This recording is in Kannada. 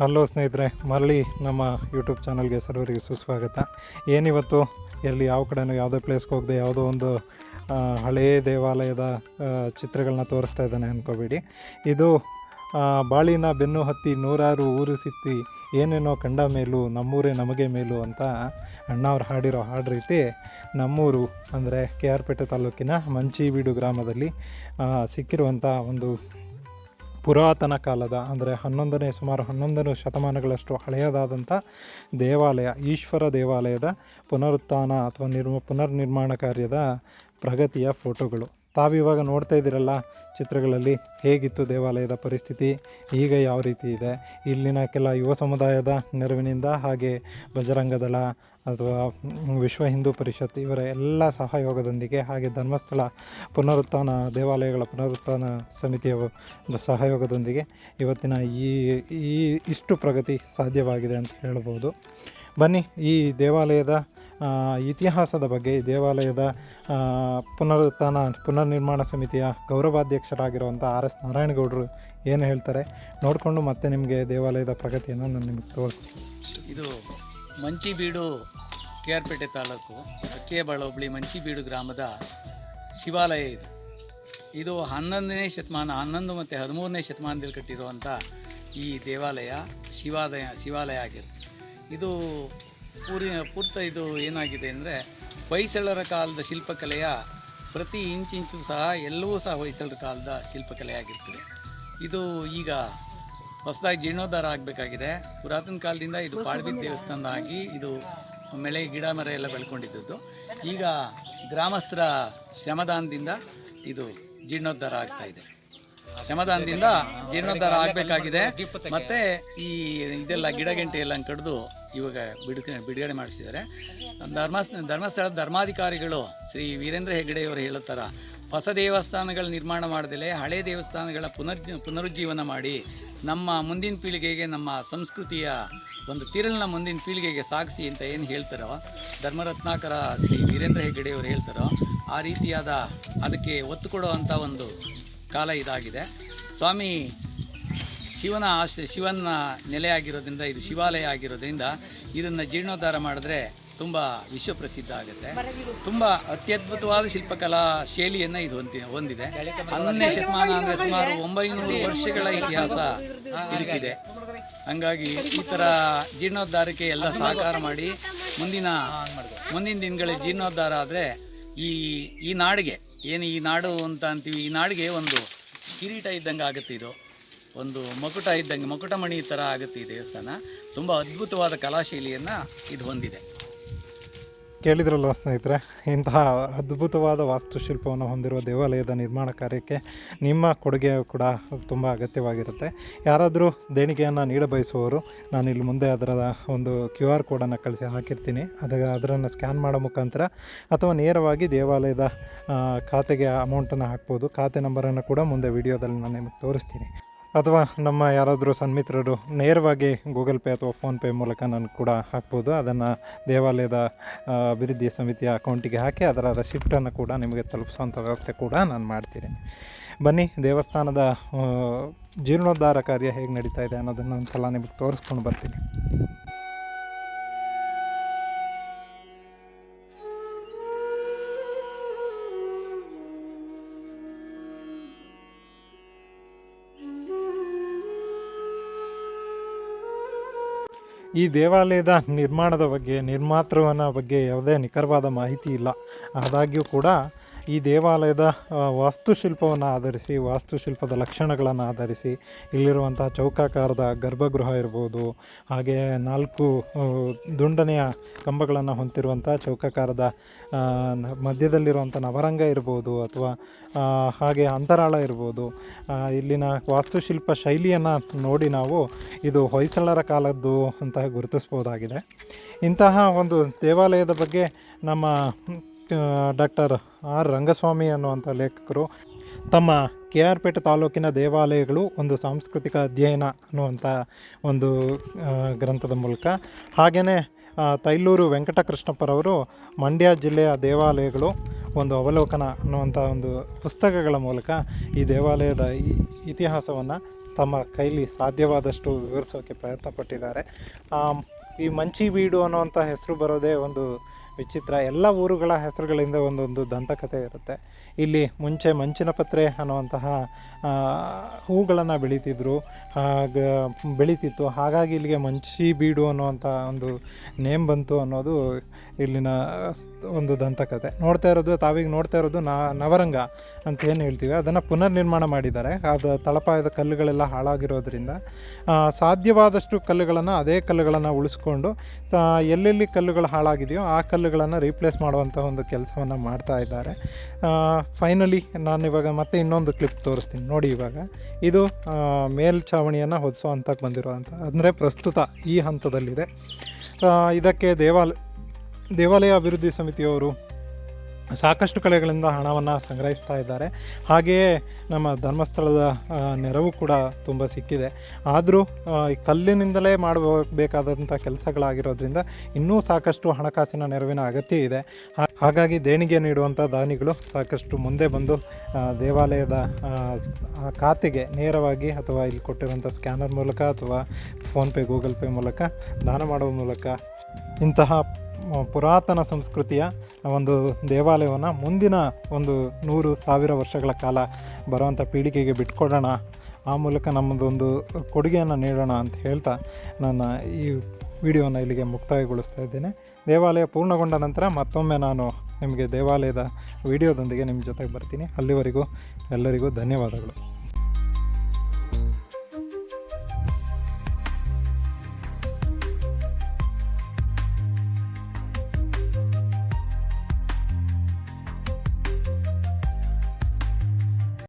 ಹಲೋ ಸ್ನೇಹಿತರೆ, ಮರಳಿ ನಮ್ಮ ಯೂಟ್ಯೂಬ್ ಚಾನಲ್ಗೆ ಸರ್ವರಿಗೆ ಸುಸ್ವಾಗತ. ಏನಿವತ್ತು? ಎಲ್ಲಿ, ಯಾವ ಕಡೆನೂ, ಯಾವುದೋ ಪ್ಲೇಸ್ಗೆ ಹೋಗದೆ, ಯಾವುದೋ ಒಂದು ಹಳೆಯ ದೇವಾಲಯದ ಚಿತ್ರಗಳನ್ನ ತೋರಿಸ್ತಾ ಇದ್ದಾನೆ ಅಂದ್ಕೋಬೇಡಿ ಇದು ಬಾಳಿನ ಬೆನ್ನು ಹತ್ತಿ ನೂರಾರು ಊರು ಸಿತ್ತಿ, ಏನೇನೋ ಕಂಡ ಮೇಲೂ, ನಮ್ಮೂರೇ ನಮಗೆ ಮೇಲೂ ಅಂತ ಅಣ್ಣವ್ರು ಹಾಡಿರೋ ಹಾಡು ರೀತಿ ನಮ್ಮೂರು ಅಂದರೆ ಕೆ ಆರ್ ಪೇಟೆ ತಾಲೂಕಿನ ಮಂಚಿಬೀಡು ಗ್ರಾಮದಲ್ಲಿ ಸಿಕ್ಕಿರುವಂಥ ಒಂದು ಪುರಾತನ ಕಾಲದ, ಅಂದರೆ ಹನ್ನೊಂದನೇ ಸುಮಾರು ಹನ್ನೊಂದನೇ ಶತಮಾನಗಳಷ್ಟು ಹಳೆಯದಾದಂಥ ದೇವಾಲಯ, ಈಶ್ವರ ದೇವಾಲಯದ ಪುನರುತ್ಥಾನ ಅಥವಾ ನಿರ್ಮ, ಪುನರ್ನಿರ್ಮಾಣ ಕಾರ್ಯದ ಪ್ರಗತಿಯ ಫೋಟೋಗಳು. ತಾವಿವಾಗ ನೋಡ್ತಾ ಇದ್ದೀರಲ್ಲ ಚಿತ್ರಗಳಲ್ಲಿ ಹೇಗಿತ್ತು ದೇವಾಲಯದ ಪರಿಸ್ಥಿತಿ, ಈಗ ಯಾವ ರೀತಿ ಇದೆ? ಇಲ್ಲಿನ ಕೆಲ ಯುವ ಸಮುದಾಯದ ನೆರವಿನಿಂದ ಹಾಗೆ ಬಜರಂಗದಳ ಅಥವಾ ವಿಶ್ವ ಹಿಂದೂ ಪರಿಷತ್ ಇವರ ಎಲ್ಲ ಸಹಯೋಗದೊಂದಿಗೆ ಹಾಗೆ ಧರ್ಮಸ್ಥಳ ಪುನರುತ್ಥಾನ, ದೇವಾಲಯಗಳ ಪುನರುತ್ಥಾನ ಸಮಿತಿಯ ಸಹಯೋಗದೊಂದಿಗೆ ಇವತ್ತಿನ ಈ ಈ ಇಷ್ಟು ಪ್ರಗತಿ ಸಾಧ್ಯವಾಗಿದೆ ಅಂತ ಹೇಳ್ಬೋದು. ಬನ್ನಿ ಈ ದೇವಾಲಯದ ಇತಿಹಾಸದ ಬಗ್ಗೆ, ದೇವಾಲಯದ ಪುನರುತ್ಥಾನ ಪುನರುತ್ಥಾನ, ಪುನರ್ನಿರ್ಮಾಣ ಸಮಿತಿಯ ಗೌರವಾಧ್ಯಕ್ಷರಾಗಿರುವಂಥ ಆರ್ ಎಸ್ ನಾರಾಯಣಗೌಡರು ಏನು ಹೇಳ್ತಾರೆ, ನೋಡಿಕೊಂಡು ಮತ್ತೆ ನಿಮಗೆ ದೇವಾಲಯದ ಪ್ರಗತಿಯನ್ನು ನಾನು ನಿಮಗೆ ತೋರಿಸ್ತೀನಿ. ಇದು ಮಂಚಿಬೀಡು ಕೆ ಆರ್ ಪೇಟೆ ತಾಲೂಕು ಅಕ್ಕಿಯಬಾಳ ಹೋಬಳಿ ಮಂಚಿಬೀಡು ಗ್ರಾಮದ ಶಿವಾಲಯ ಇದು. ಇದು ಹನ್ನೊಂದನೇ ಶತಮಾನ, ಹನ್ನೊಂದು ಮತ್ತು ಹದಿಮೂರನೇ ಶತಮಾನದಲ್ಲಿ ಕಟ್ಟಿರುವಂಥ ಈ ದೇವಾಲಯ ಶಿವಾಲಯ ಶಿವಾಲಯ ಆಗಿರುತ್ತೆ. ಇದು ಪೂರಿ ಪೂರ್ತ ಇದು ಏನಾಗಿದೆ ಅಂದರೆ ಹೊಯ್ಸಳರ ಕಾಲದ ಶಿಲ್ಪಕಲೆಯ ಪ್ರತಿ ಇಂಚಿಂಚು ಸಹ ಎಲ್ಲವೂ ಸಹ ಹೊಯ್ಸಳರ ಕಾಲದ ಶಿಲ್ಪಕಲೆ ಆಗಿರ್ತದೆ ಇದು ಈಗ ಹೊಸದಾಗಿ ಜೀರ್ಣೋದ್ಧಾರ ಆಗಬೇಕಾಗಿದೆ. ಪುರಾತನ ಕಾಲದಿಂದ ಇದು ಪಾಳ್ಬಿದ್ದ ದೇವಸ್ಥಾನ ಆಗಿ ಇದು ಮಳೆ ಗಿಡ ಮರ ಎಲ್ಲ ಬೆಳ್ಕೊಂಡಿದ್ದದ್ದು. ಈಗ ಗ್ರಾಮಸ್ಥರ ಶ್ರಮದಾನದಿಂದ ಇದು ಜೀರ್ಣೋದ್ಧಾರ ಆಗ್ತಾ ಇದೆ. ಶ್ರಮದಾನದಿಂದ ಜೀರ್ಣೋದ್ಧಾರ ಆಗಬೇಕಾಗಿದೆ. ಮತ್ತು ಈ ಇದೆಲ್ಲ ಗಿಡ ಗೆಂಟೆ ಎಲ್ಲ ಕಡಿದು ಇವಾಗ ಬಿಡುಗ ಬಿಡುಗಡೆ ಮಾಡಿಸಿದ್ದಾರೆ. ಧರ್ಮ ಧರ್ಮಸ್ಥಳದ ಧರ್ಮಾಧಿಕಾರಿಗಳು ಶ್ರೀ ವೀರೇಂದ್ರ ಹೆಗ್ಗಡೆಯವರು ಹೇಳುತ್ತಾರೆ ಹೊಸ ದೇವಸ್ಥಾನಗಳ ನಿರ್ಮಾಣ ಮಾಡದಲೇ ಹಳೆ ದೇವಸ್ಥಾನಗಳ ಪುನರ್ಜ ಪುನರುಜ್ಜೀವನ ಮಾಡಿ ನಮ್ಮ ಮುಂದಿನ ಪೀಳಿಗೆಗೆ ನಮ್ಮ ಸಂಸ್ಕೃತಿಯ ಒಂದು ತಿರುಳನ್ನ ಮುಂದಿನ ಪೀಳಿಗೆಗೆ ಸಾಗಿಸಿ ಅಂತ ಏನು ಹೇಳ್ತಾರೋ, ಧರ್ಮರತ್ನಾಕರ ಶ್ರೀ ವೀರೇಂದ್ರ ಹೆಗ್ಗಡೆಯವರು ಹೇಳ್ತಾರೋ, ಆ ರೀತಿಯಾದ ಅದಕ್ಕೆ ಒತ್ತು ಕೊಡುವಂಥ ಒಂದು ಕಾಲ ಇದಾಗಿದೆ. ಸ್ವಾಮಿ ಶಿವನ ಆಶ್ರಯ ಶಿವನ ನೆಲೆಯಾಗಿರೋದ್ರಿಂದ, ಇದು ಶಿವಾಲಯ ಆಗಿರೋದ್ರಿಂದ ಇದನ್ನು ಜೀರ್ಣೋದ್ಧಾರ ಮಾಡಿದ್ರೆ ತುಂಬ ವಿಶ್ವಪ್ರಸಿದ್ಧ ಆಗುತ್ತೆ. ತುಂಬ ಅತ್ಯದ್ಭುತವಾದ ಶಿಲ್ಪಕಲಾ ಶೈಲಿಯನ್ನು ಇದು ಹೊಂದಿ, ಹೊಂದಿದೆ. ಹನ್ನೊಂದನೇ ಶತಮಾನ ಅಂದರೆ ಸುಮಾರು ಒಂಬೈನೂರು ವರ್ಷಗಳ ಇತಿಹಾಸ ಇದಕ್ಕಿದೆ. ಹಂಗಾಗಿ ಈ ಥರ ಜೀರ್ಣೋದ್ಧಾರಕ್ಕೆ ಎಲ್ಲ ಸಹಕಾರ ಮಾಡಿ ಮುಂದಿನ ಮುಂದಿನ ದಿನಗಳಲ್ಲಿ ಜೀರ್ಣೋದ್ಧಾರ ಆದರೆ ಈ ಈ ನಾಡಿಗೆ, ಏನು ಈ ನಾಡು ಅಂತ ಅಂತೀವಿ, ಈ ನಾಡಿಗೆ ಒಂದು ಕಿರೀಟ ಇದ್ದಂಗೆ ಆಗುತ್ತೆ ಇದು. ಒಂದು ಮಕುಟ ಇದ್ದಂಗೆ ಮಕುಟಮಣಿ ಥರ ಆಗುತ್ತೆ ಈ ದೇವಸ್ಥಾನ. ತುಂಬ ಅದ್ಭುತವಾದ ಕಲಾಶೈಲಿಯನ್ನು ಇದು ಹೊಂದಿದೆ. ಕೇಳಿದ್ರಲ್ಲ ಸ್ನೇಹಿತರೆ, ಇಂತಹ ಅದ್ಭುತವಾದ ವಾಸ್ತುಶಿಲ್ಪವನ್ನು ಹೊಂದಿರುವ ದೇವಾಲಯದ ನಿರ್ಮಾಣ ಕಾರ್ಯಕ್ಕೆ ನಿಮ್ಮ ಕೊಡುಗೆ ಕೂಡ ತುಂಬ ಅಗತ್ಯವಾಗಿರುತ್ತೆ. ಯಾರಾದರೂ ದೇಣಿಗೆಯನ್ನು ನೀಡಬಯಸುವವರು, ನಾನು ಇಲ್ಲಿ ಮುಂದೆ ಅದರ ಒಂದು ಕ್ಯೂ ಆರ್ ಕೋಡನ್ನು ಕಳಿಸಿ ಹಾಕಿರ್ತೀನಿ. ಅದ ಅದರನ್ನು ಸ್ಕ್ಯಾನ್ ಮಾಡೋ ಮುಖಾಂತರ ಅಥವಾ ನೇರವಾಗಿ ದೇವಾಲಯದ ಖಾತೆಗೆ ಅಮೌಂಟನ್ನು ಹಾಕ್ಬೋದು. ಖಾತೆ ನಂಬರನ್ನು ಕೂಡ ಮುಂದೆ ವಿಡಿಯೋದಲ್ಲಿ ನಾನು ನಿಮಗೆ ತೋರಿಸ್ತೀನಿ. ಅಥವಾ ನಮ್ಮ ಯಾರಾದರೂ ಸನ್ಮಿತ್ರರು ನೇರವಾಗಿ ಗೂಗಲ್ ಪೇ ಅಥವಾ ಫೋನ್ಪೇ ಮೂಲಕ ನಾನು ಕೂಡ ಹಾಕ್ಬೋದು. ಅದನ್ನು ದೇವಾಲಯದ ಅಭಿವೃದ್ಧಿ ಸಮಿತಿಯ ಅಕೌಂಟಿಗೆ ಹಾಕಿ ಅದರ ರಶಿಫ್ಟನ್ನು ಕೂಡ ನಿಮಗೆ ತಲುಪಿಸುವಂಥ ವ್ಯವಸ್ಥೆ ಕೂಡ ನಾನು ಮಾಡ್ತೀನಿ. ಬನ್ನಿ, ದೇವಸ್ಥಾನದ ಜೀರ್ಣೋದ್ಧಾರ ಕಾರ್ಯ ಹೇಗೆ ನಡೀತಾ ಇದೆ ಅನ್ನೋದನ್ನು ಒಂದು ಸಲ ನಿಮಗೆ ತೋರಿಸ್ಕೊಂಡು ಬರ್ತೀನಿ. ಈ ದೇವಾಲಯದ ನಿರ್ಮಾಣದ ಬಗ್ಗೆ ನಿರ್ಮಾತೃವನ ಬಗ್ಗೆ ಯಾವುದೇ ನಿಖರವಾದ ಮಾಹಿತಿ ಇಲ್ಲ. ಆದಾಗ್ಯೂ ಕೂಡ ಈ ದೇವಾಲಯದ ವಾಸ್ತುಶಿಲ್ಪವನ್ನು ಆಧರಿಸಿ, ವಾಸ್ತುಶಿಲ್ಪದ ಲಕ್ಷಣಗಳನ್ನು ಆಧರಿಸಿ ಇಲ್ಲಿರುವಂತಹ ಚೌಕಾಕಾರದ ಗರ್ಭಗೃಹ ಇರ್ಬೋದು, ಹಾಗೆ ನಾಲ್ಕು ದುಂಡನೆಯ ಕಂಬಗಳನ್ನು ಹೊಂದಿರುವಂಥ ಚೌಕಾಕಾರದ ಮಧ್ಯದಲ್ಲಿರುವಂಥ ನವರಂಗ ಇರ್ಬೋದು ಅಥವಾ ಹಾಗೆ ಅಂತರಾಳ ಇರ್ಬೋದು ಇಲ್ಲಿನ ವಾಸ್ತುಶಿಲ್ಪ ಶೈಲಿಯನ್ನು ನೋಡಿ ನಾವು ಇದು ಹೊಯ್ಸಳರ ಕಾಲದ್ದು ಅಂತ ಗುರುತಿಸ್ಬೋದಾಗಿದೆ ಇಂತಹ ಒಂದು ದೇವಾಲಯದ ಬಗ್ಗೆ ನಮ್ಮ ಡಾಕ್ಟರ್ ಆರ್ ರಂಗಸ್ವಾಮಿ ಅನ್ನುವಂಥ ಲೇಖಕರು ತಮ್ಮ ಕೆ ಆರ್ ಪೇಟೆ ತಾಲೂಕಿನ ದೇವಾಲಯಗಳು ಒಂದು ಸಾಂಸ್ಕೃತಿಕ ಅಧ್ಯಯನ ಅನ್ನುವಂಥ ಒಂದು ಗ್ರಂಥದ ಮೂಲಕ. ಹಾಗೆಯೇ ತೈಲೂರು ವೆಂಕಟಕೃಷ್ಣಪ್ಪರವರು ಮಂಡ್ಯ ಜಿಲ್ಲೆಯ ದೇವಾಲಯಗಳು ಒಂದು ಅವಲೋಕನ ಅನ್ನುವಂಥ ಒಂದು ಪುಸ್ತಕಗಳ ಮೂಲಕ ಈ ದೇವಾಲಯದ ಇತಿಹಾಸವನ್ನು ತಮ್ಮ ಕೈಲಿ ಸಾಧ್ಯವಾದಷ್ಟು ವಿವರಿಸೋಕ್ಕೆ ಪ್ರಯತ್ನ ಪಟ್ಟಿದ್ದಾರೆ ಈ ಮಂಚಿ ಬೀಡು ಅನ್ನುವಂಥ ಹೆಸರು ಬರೋದೇ ಒಂದು ವಿಚಿತ್ರ ಎಲ್ಲ ಊರುಗಳ ಹೆಸರುಗಳಿಂದ ಒಂದೊಂದು ದಂತಕಥೆ ಇರುತ್ತೆ. ಇಲ್ಲಿ ಮುಂಚೆ ಮಂಚಿನ ಪತ್ರೆ ಅನ್ನುವಂತಹ ಹೂಗಳನ್ನು ಬೆಳೀತಿದ್ರು. ಹಾಗ, ಬೆಳೀತಿತ್ತು. ಹಾಗಾಗಿ ಇಲ್ಲಿಗೆ ಮಂಚಿ ಬೀಡು ಅನ್ನುವಂಥ ಒಂದು ನೇಮ್ ಬಂತು ಅನ್ನೋದು ಇಲ್ಲಿನ ಒಂದು ದಂತಕತೆ. ನೋಡ್ತಾ ಇರೋದು, ತಾವೀಗ ನೋಡ್ತಾ ಇರೋದು ನವರಂಗ ಅಂತ ಏನು ಹೇಳ್ತೀವಿ, ಅದನ್ನು ಪುನರ್ನಿರ್ಮಾಣ ಮಾಡಿದ್ದಾರೆ. ಅದು ತಳಪಾಯದ ಕಲ್ಲುಗಳೆಲ್ಲ ಹಾಳಾಗಿರೋದ್ರಿಂದ ಸಾಧ್ಯವಾದಷ್ಟು ಕಲ್ಲುಗಳನ್ನು ಅದೇ ಕಲ್ಲುಗಳನ್ನು ಉಳಿಸ್ಕೊಂಡು ಎಲ್ಲೆಲ್ಲಿ ಕಲ್ಲುಗಳು ಹಾಳಾಗಿದೆಯೋ ಆ ಕಲ್ಲುಗಳನ್ನು ರೀಪ್ಲೇಸ್ ಮಾಡುವಂಥ ಒಂದು ಕೆಲಸವನ್ನು ಮಾಡ್ತಾ ಇದ್ದಾರೆ. ಫೈನಲಿ ನಾನು ಇವಾಗ ಮತ್ತೆ ಇನ್ನೊಂದು ಕ್ಲಿಪ್ ತೋರಿಸ್ತೀನಿ. ನೋಡಿ ಇವಾಗ. ಇದು ಮೇಲ್ಛಾವಣಿಯನ್ನು ಹೊದಿಸೋ ಹಂತಕ್ಕೆ ಅಂತ ಅಂದರೆ ಪ್ರಸ್ತುತ ಈ ಹಂತದಲ್ಲಿದೆ. ಇದಕ್ಕೆ ದೇವಾಲಯ ದೇವಾಲಯ ಅಭಿವೃದ್ಧಿ ಸಮಿತಿಯವರು ಸಾಕಷ್ಟು ಕಲೆಗಳಿಂದ ಹಣವನ್ನು ಸಂಗ್ರಹಿಸ್ತಾ ಇದ್ದಾರೆ. ಹಾಗೆಯೇ ನಮ್ಮ ಧರ್ಮಸ್ಥಳದ ನೆರವು ಕೂಡ ತುಂಬ ಸಿಕ್ಕಿದೆ. ಆದರೂ ಈ ಕಲ್ಲಿನಿಂದಲೇ ಮಾಡಬೇಕಾದಂಥ ಕೆಲಸಗಳಾಗಿರೋದ್ರಿಂದ ಇನ್ನೂ ಸಾಕಷ್ಟು ಹಣಕಾಸಿನ ನೆರವಿನ ಅಗತ್ಯ ಇದೆ. ಹಾಗಾಗಿ ದೇಣಿಗೆ ನೀಡುವಂಥ ದಾನಿಗಳು ಸಾಕಷ್ಟು ಮುಂದೆ ಬಂದು ದೇವಾಲಯದ ಖಾತೆಗೆ ನೇರವಾಗಿ ಅಥವಾ ಇಲ್ಲಿ ಕೊಟ್ಟಿರುವಂಥ ಸ್ಕ್ಯಾನರ್ ಮೂಲಕ ಅಥವಾ ಫೋನ್ಪೇ ಗೂಗಲ್ ಪೇ ಮೂಲಕ ದಾನ ಮಾಡುವ ಮೂಲಕ ಇಂತಹ ಪುರಾತನ ಸಂಸ್ಕೃತಿಯ ಒಂದು ದೇವಾಲಯವನ್ನು ಮುಂದಿನ ಒಂದು ನೂರು ಸಾವಿರ ವರ್ಷಗಳ ಕಾಲ ಬರುವಂಥ ಪೀಳಿಗೆಗೆ ಬಿಟ್ಕೊಡೋಣ. ಆ ಮೂಲಕ ನಮ್ಮದೊಂದು ಕೊಡುಗೆಯನ್ನು ನೀಡೋಣ ಅಂತ ಹೇಳ್ತಾ ನನ್ನ ಈ ವಿಡಿಯೋನ ಇಲ್ಲಿಗೆ ಮುಕ್ತಾಯಗೊಳಿಸ್ತಾ ಇದ್ದೇನೆ. ದೇವಾಲಯ ಪೂರ್ಣಗೊಂಡ ನಂತರ ಮತ್ತೊಮ್ಮೆ ನಾನು ನಿಮಗೆ ದೇವಾಲಯದ ವಿಡಿಯೋದೊಂದಿಗೆ ನಿಮ್ಮ ಜೊತೆಗೆ ಬರ್ತೀನಿ. ಅಲ್ಲಿವರೆಗೂ ಎಲ್ಲರಿಗೂ ಧನ್ಯವಾದಗಳು.